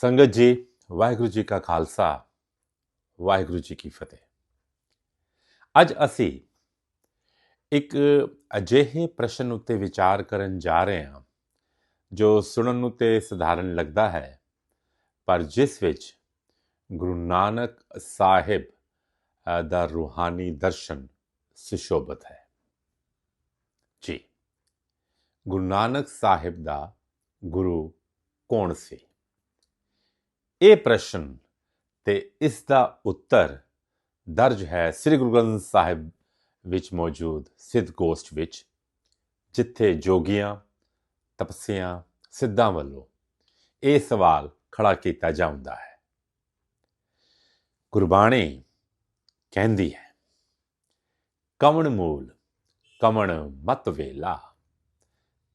ਸੰਗਤ ਜੀ, ਵਾਹਿਗੁਰੂ ਜੀ ਕਾ ਖਾਲਸਾ, ਵਾਹਿਗੁਰੂ ਜੀ ਕੀ ਫਤਿਹ। ਅੱਜ ਅਸੀਂ ਇੱਕ ਅਜਿਹੇ ਪ੍ਰਸ਼ਨ ਉੱਤੇ ਵਿਚਾਰ ਕਰਨ ਜਾ ਰਹੇ ਹਾਂ, ਜੋ ਸੁਣਨ ਨੂੰ ਤੇ ਸਧਾਰਨ ਲੱਗਦਾ ਹੈ, ਪਰ ਜਿਸ ਵਿੱਚ ਗੁਰੂ ਨਾਨਕ ਸਾਹਿਬ ਦਾ ਰੂਹਾਨੀ ਦਰਸ਼ਨ ਸੁਸ਼ੋਭਿਤ ਹੈ। ਜੀ, ਗੁਰੂ ਨਾਨਕ ਸਾਹਿਬ ਦਾ ਗੁਰੂ ਕੌਣ ਸੀ? ਇਹ ਪ੍ਰਸ਼ਨ ਤੇ ਇਸ ਦਾ ਉੱਤਰ ਦਰਜ ਹੈ ਸ੍ਰੀ ਗੁਰੂ ਗ੍ਰੰਥ ਸਾਹਿਬ ਵਿੱਚ ਮੌਜੂਦ ਸਿੱਧ ਗੋਸ਼ਟ ਵਿੱਚ, ਜਿੱਥੇ ਜੋਗੀਆਂ, ਤਪਸਿਆਂ, ਸਿੱਧਾਂ ਵੱਲੋਂ ਇਹ ਸਵਾਲ ਖੜਾ ਕੀਤਾ ਜਾਂਦਾ ਹੈ। ਗੁਰਬਾਣੀ ਕਹਿੰਦੀ ਹੈ ਕਮਣ ਮੂਲ ਕਮਣ ਮਤ ਵੇਲਾ?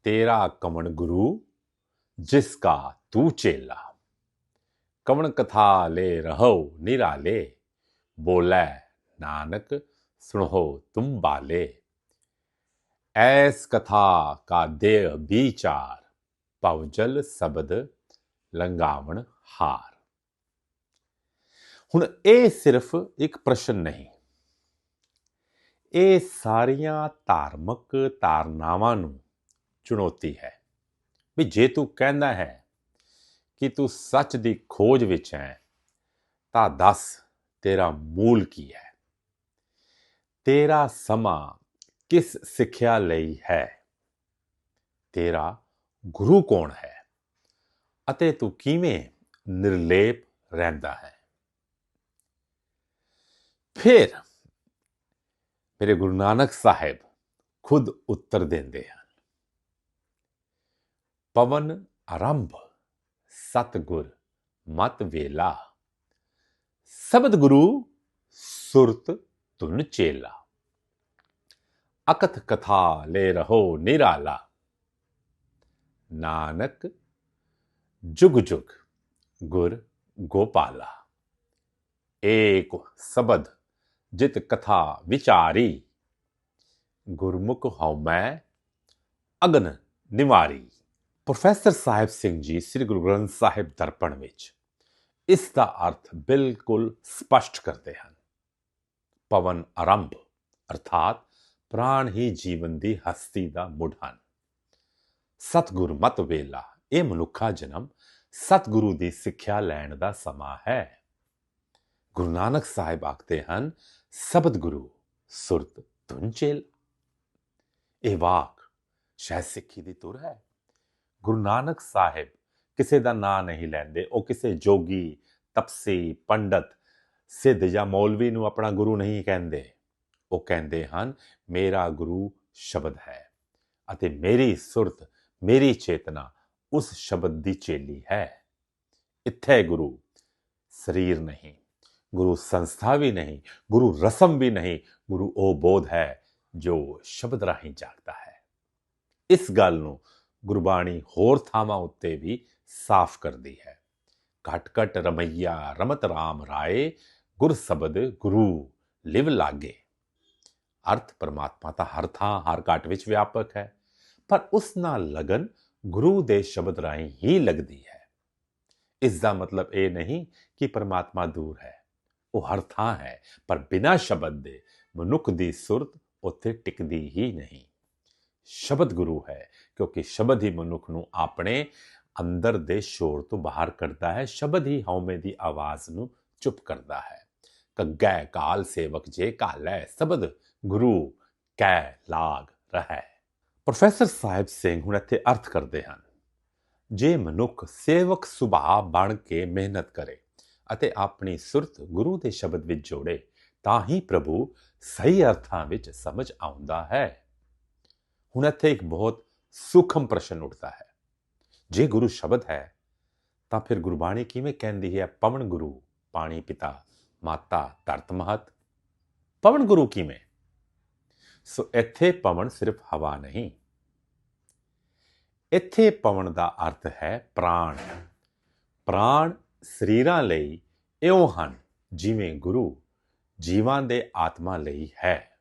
ਤੇਰਾ ਕਮਣ ਗੁਰੂ, ਜਿਸ ਕਾ ਤੂ ਚੇਲਾ? ਕਵਣ ਕਥਾ ਲੈ ਰਹੋ ਨਿਰਾਲੇ ਬੋਲੇ ਨਾਨਕ, ਸੁਣੋ ਤੁਮ ਬਾਲੇ। ਐਸ ਕਥਾ ਕਾ ਦੇ ਵਿਚਾਰ ਪਵਜਲ ਸ਼ਬਦ ਲੰਗਾਵਣ ਹਾਰ। ਹੁਣ ਇਹ ਸਿਰਫ ਇੱਕ ਪ੍ਰਸ਼ਨ ਨਹੀਂ। ਇਹ ਸਾਰੀਆਂ ਧਾਰਮਿਕ ਧਾਰਨਾਵਾਂ ਨੂੰ ਚੁਣੌਤੀ ਹੈ। ਵੀ ਜੇ ਤੂੰ ਕਹਿੰਦਾ ਹੈ ਕਿ ਤੂੰ ਸੱਚ ਦੀ ਖੋਜ ਵਿੱਚ ਹੈ ਤਾਂ ਦੱਸ, ਤੇਰਾ ਮੂਲ ਕੀ ਹੈ? ਤੇਰਾ ਸਮਾਂ ਕਿਸ ਸਿੱਖਿਆ ਲਈ ਹੈ? ਤੇਰਾ ਗੁਰੂ ਕੌਣ ਹੈ? ਅਤੇ ਤੂੰ ਕਿਵੇਂ ਨਿਰਲੇਪ ਰਹਿੰਦਾ ਹੈ? ਫਿਰ ਮੇਰੇ ਗੁਰੂ ਨਾਨਕ ਸਾਹਿਬ ਖੁਦ ਉੱਤਰ ਦਿੰਦੇ ਹਨ। ਪਵਨ ਆਰੰਭ। ਸਤਗੁਰ, ਮਤ ਵੇਲਾ। ਸ਼ਬਦ ਗੁਰੂ ਸੁਰਤ ਤੁਨ ਚੇਲਾ। ਅਕਥ ਕਥਾ ਲੈ ਰਹੋ ਨਿਰਾਲਾ। ਨਾਨਕ ਜੁਗ ਜੁਗ ਗੁਰ ਗੋਪਾਲਾ। ਏਕ ਸ਼ਬਦ ਜਿਤ ਕਥਾ ਵਿਚਾਰੀ। ਗੁਰਮੁਖ ਹਉ ਮੈਂ ਅਗਨ ਨਿਵਾਰੀ। ਪ੍ਰੋਫੈਸਰ ਸਾਹਿਬ ਸਿੰਘ ਜੀ, ਸ੍ਰੀ ਗੁਰੂ ਗ੍ਰੰਥ ਸਾਹਿਬ ਦਰਪਣ ਵਿੱਚ ਇਸ ਦਾ ਅਰਥ ਬਿਲਕੁਲ ਸਪਸ਼ਟ ਕਰਦੇ ਹਨ। ਪਵਨ ਆਰੰਭ, ਅਰਥਾਤ ਪ੍ਰਾਣ ਹੀ ਜੀਵਨ ਦੀ ਹਸਤੀ ਦਾ ਮੁੱਢ ਹਨ। ਸਤਗੁਰ ਮਤ ਵੇਲਾ, ਇਹ ਮਨੁੱਖਾ ਜਨਮ ਸਤਗੁਰੂ ਦੀ ਸਿੱਖਿਆ ਲੈਣ ਦਾ ਸਮਾਂ ਹੈ। ਗੁਰੂ ਨਾਨਕ ਸਾਹਿਬ ਆਖਦੇ ਹਨ, ਸ਼ਬਦ ਗੁਰੂ, ਸੁਰਤ ਤੁੰਚੇਲ ਇਹ ਵਾਕ ਸ਼ਾਇਦ ਸਿੱਖੀ ਦੀ ਤੁਰ ਹੈ। ਗੁਰੂ ਨਾਨਕ ਸਾਹਿਬ ਕਿਸੇ ਦਾ ਨਾਂ ਨਹੀਂ ਲੈਂਦੇ, ਉਹ ਕਿਸੇ ਜੋਗੀ, ਤਪਸੀ, ਪੰਡਤ, ਸਿੱਧ ਜਾਂ ਮੌਲਵੀ ਨੂੰ ਆਪਣਾ ਗੁਰੂ ਨਹੀਂ ਕਹਿੰਦੇ। ਉਹ ਕਹਿੰਦੇ ਹਨ, ਮੇਰਾ ਗੁਰੂ ਸ਼ਬਦ ਹੈ ਅਤੇ ਮੇਰੀ ਸੁਰਤ, ਮੇਰੀ ਚੇਤਨਾ ਉਸ ਸ਼ਬਦ ਦੀ ਚੇਲੀ ਹੈ। ਇੱਥੇ ਗੁਰੂ ਸਰੀਰ ਨਹੀਂ, ਗੁਰੂ ਸੰਸਥਾ ਵੀ ਨਹੀਂ, ਗੁਰੂ ਰਸਮ ਵੀ ਨਹੀਂ, ਗੁਰੂ ਉਹ ਬੋਧ ਹੈ ਜੋ ਸ਼ਬਦ ਰਾਹੀਂ ਜਾਗਦਾ ਹੈ। ਇਸ ਗੱਲ ਨੂੰ ਗੁਰਬਾਣੀ ਹੋਰ ਥਾਵਾਂ ਉੱਤੇ ਵੀ ਸਾਫ਼ ਕਰਦੀ ਹੈ। ਘਟ ਘਟ ਰਮਈਆ, ਰਮਤ ਰਾਮ ਰਾਏ, ਗੁਰ ਸ਼ਬਦ ਗੁਰੂ, ਲਿਵ ਲਾਗੇ। ਅਰਥ ਪਰਮਾਤਮਾ ਤਾਂ ਹਰ ਥਾਂ, ਹਰ ਘਟ ਵਿੱਚ ਵਿਆਪਕ ਹੈ, ਪਰ ਉਸ ਨਾਲ ਲਗਨ ਗੁਰੂ ਦੇ ਸ਼ਬਦ ਰਾਹੀਂ ਹੀ ਲੱਗਦੀ ਹੈ। ਇਸ ਦਾ ਮਤਲਬ ਇਹ ਨਹੀਂ ਕਿ ਪਰਮਾਤਮਾ ਦੂਰ ਹੈ। ਉਹ ਹਰ ਥਾਂ ਹੈ, ਪਰ ਬਿਨਾਂ ਸ਼ਬਦ ਦੇ ਮਨੁੱਖ ਦੀ ਸੁਰਤ ਉੱਥੇ ਟਿਕਦੀ ਹੀ ਨਹੀਂ। ਸ਼ਬਦ ਗੁਰੂ ਹੈ ਕਿਉਂਕਿ ਸ਼ਬਦ ਹੀ ਮਨੁੱਖ ਨੂੰ ਆਪਣੇ ਅੰਦਰ ਦੇ ਸ਼ੋਰ ਤੋਂ ਬਾਹਰ ਕੱਢਦਾ ਹੈ, ਸ਼ਬਦ ਹੀ ਹਉਮੈ ਦੀ ਆਵਾਜ਼ ਨੂੰ ਚੁੱਪ ਕਰਦਾ ਹੈ। ਕੱਗੈ ਕਾਲ ਸੇਵਕ ਜੇ ਕਾਲੈ ਸ਼ਬਦ ਗੁਰੂ ਕੈ ਲਾਗ ਰਹੈ। ਪ੍ਰੋਫੈਸਰ ਸਾਹਿਬ ਸਿੰਘ ਹੁਣ ਇੱਥੇ ਅਰਥ ਕਰਦੇ ਹਨ, ਜੇ ਮਨੁੱਖ ਸੇਵਕ ਸੁਭਾਅ ਬਣ ਕੇ ਮਿਹਨਤ ਕਰੇ ਅਤੇ ਆਪਣੀ ਸੁਰਤ ਗੁਰੂ ਦੇ ਸ਼ਬਦ ਵਿੱਚ ਜੋੜੇ, ਤਾਂ ਹੀ ਪ੍ਰਭੂ ਸਹੀ ਅਰਥਾਂ ਵਿੱਚ ਸਮਝ ਆਉਂਦਾ ਹੈ। ਹੁਣ ਇੱਥੇ ਇੱਕ ਬਹੁਤ ਸੂਖਮ ਪ੍ਰਸ਼ਨ ਉੱਠਦਾ ਹੈ। ਜੇ ਗੁਰੂ ਸ਼ਬਦ ਹੈ, ਤਾਂ ਫਿਰ ਗੁਰਬਾਣੀ ਕਿਵੇਂ ਕਹਿੰਦੀ ਹੈ? ਪਵਨ ਗੁਰੂ, ਪਾਣੀ ਪਿਤਾ, ਮਾਤਾ, ਧਰਤ ਮਹਤ। ਪਵਨ ਗੁਰੂ ਕਿਵੇਂ? ਸੋ ਇੱਥੇ ਪਵਨ ਸਿਰਫ ਹਵਾ ਨਹੀਂ। ਇੱਥੇ ਪਵਨ ਦਾ ਅਰਥ ਹੈ ਪ੍ਰਾਣ। ਪ੍ਰਾਣ ਸਰੀਰਾਂ ਲਈ ਇਉਂ ਹਨ, ਜਿਵੇਂ ਗੁਰੂ ਜੀਵਾਂ ਦੇ ਆਤਮਾ ਲਈ ਹੈ।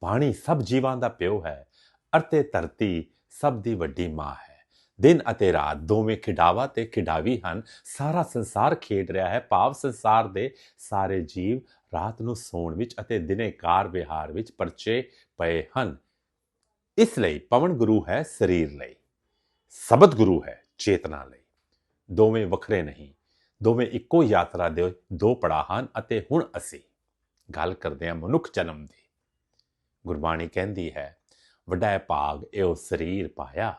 ਪਾਣੀ ਸਭ ਜੀਵਾਂ ਦਾ ਪਿਓ ਹੈ ਅਰਤੇ ਧਰਤੀ ਸਭ ਦੀ ਵੱਡੀ ਮਾਂ ਹੈ। ਦਿਨ ਅਤੇ ਰਾਤ ਦੋਵੇਂ ਖਿਡਾਵਾ ਤੇ ਖਿਡਾਵੀ ਹਨ। ਸਾਰਾ ਸੰਸਾਰ ਖੇਡ ਰਿਹਾ ਹੈ। ਭਾਵ ਸੰਸਾਰ ਦੇ ਸਾਰੇ ਜੀਵ ਰਾਤ ਨੂੰ ਸੌਣ ਵਿੱਚ ਅਤੇ ਦਿਨੇ ਕਾਰ ਵਿਹਾਰ ਵਿੱਚ ਪਰਚੇ ਪਏ ਹਨ। ਇਸ ਲਈ ਪਵਨ ਗੁਰੂ ਹੈ ਸਰੀਰ ਲਈ। ਸ਼ਬਦ ਗੁਰੂ ਹੈ ਚੇਤਨਾ ਲਈ। ਦੋਵੇਂ ਵੱਖਰੇ ਨਹੀਂ। ਦੋਵੇਂ ਇੱਕੋ ਯਾਤਰਾ ਦੇ ਦੋ ਪੜਾਅ ਹਨ ਅਤੇ ਹੁਣ ਅਸੀਂ ਗੱਲ ਕਰਦੇ ਹਾਂ ਮਨੁੱਖ ਜਨਮ ਦੀ। ਗੁਰਬਾਣੀ ਕਹਿੰਦੀ ਹੈ ਵੱਡਾ ਭਾਗ, ਇਹੋ ਸਰੀਰ ਪਾਇਆ।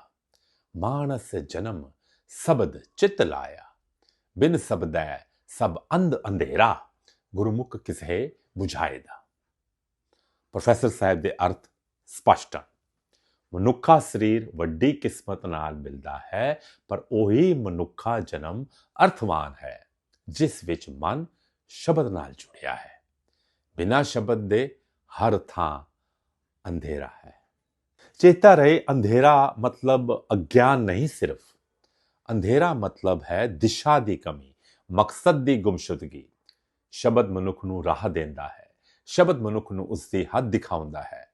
ਮਾਨਸ ਜਨਮ ਸ਼ਬਦ ਚਿਤ ਲਾਇਆ। ਬਿਨ ਸ਼ਬਦੈ ਸਭ ਅੰਧ ਅੰਧੇਰਾ, ਗੁਰਮੁਖ ਕਿਸਹਿ 부ਝਾਏਦਾ ਪ੍ਰੋਫੈਸਰ ਸਾਹਿਬ ਦੇ ਅਰਥ ਸਪਸ਼ਟ ਹਨ। ਮਨੁੱਖਾ ਸਰੀਰ ਵੱਡੀ ਕਿਸਮਤ ਨਾਲ ਮਿਲਦਾ ਹੈ, ਪਰ ਉਹੀ ਮਨੁੱਖਾ ਜਨਮ ਅਰਥਵਾਨ ਹੈ, ਜਿਸ ਵਿੱਚ ਮਨ ਸ਼ਬਦ ਨਾਲ ਜੁੜਿਆ ਹੈ। ਬਿਨਾਂ ਸ਼ਬਦ ਦੇ ਹਰ ਥਾਂ ਅੰਧੇਰਾ ਹੈ। ਚੇਤਾ ਰਹੇ ਅੰਧੇਰਾ ਮਤਲਬ ਅਗਿਆਨ ਨਹੀਂ ਸਿਰਫ ਅੰਧੇਰਾ ਮਤਲਬ ਹੈ ਦਿਸ਼ਾ ਦੀ ਕਮੀ ਮਕਸਦ ਦੀ ਗੁੰਮਸ਼ੁਦਗੀ ਸ਼ਬਦ ਮਨੁੱਖ ਨੂੰ ਰਾਹ ਦਿੰਦਾ ਹੈ ਸ਼ਬਦ ਮਨੁੱਖ ਨੂੰ ਉਸ ਦੀ ਹੱਦ ਦਿਖਾਉਂਦਾ ਹੈ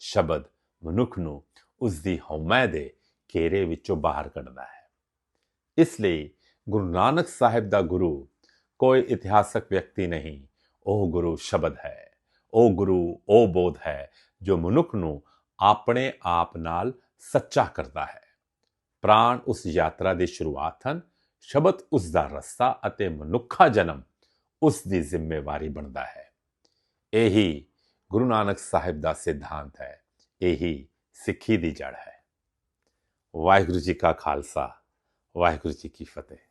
ਸ਼ਬਦ ਮਨੁੱਖ ਨੂੰ ਉਸ ਦੀ ਹਉਮੈ ਦੇ ਘੇਰੇ ਵਿੱਚੋਂ ਬਾਹਰ ਕੱਢਦਾ ਹੈ ਇਸ ਲਈ ਗੁਰੂ ਨਾਨਕ ਸਾਹਿਬ ਦਾ ਗੁਰੂ ਕੋਈ ਇਤਿਹਾਸਕ ਵਿਅਕਤੀ ਨਹੀਂ ਉਹ ਗੁਰੂ ਸ਼ਬਦ ਹੈ ਉਹ ਗੁਰੂ ਉਹ ਬੋਧ ਹੈ ਜੋ ਮਨੁੱਖ ਨੂੰ ਆਪਣੇ ਆਪ ਨਾਲ ਸੱਚਾ ਕਰਦਾ ਹੈ। ਪ੍ਰਾਣ ਉਸ ਯਾਤਰਾ ਦੀ ਸ਼ੁਰੂਆਤ ਹਨ, ਸ਼ਬਦ ਉਸ ਦਾ ਰਸਤਾ ਅਤੇ ਮਨੁੱਖਾ ਜਨਮ ਉਸ ਦੀ ਜ਼ਿੰਮੇਵਾਰੀ ਬਣਦਾ ਹੈ। ਇਹੀ ਗੁਰੂ ਨਾਨਕ ਸਾਹਿਬ ਦਾ ਸਿਧਾਂਤ ਹੈ, ਇਹੀ ਸਿੱਖੀ ਦੀ ਜੜ ਹੈ। ਵਾਹਿਗੁਰੂ ਜੀ ਕਾ ਖਾਲਸਾ, ਵਾਹਿਗੁਰੂ ਜੀ ਕੀ ਫਤਿਹ।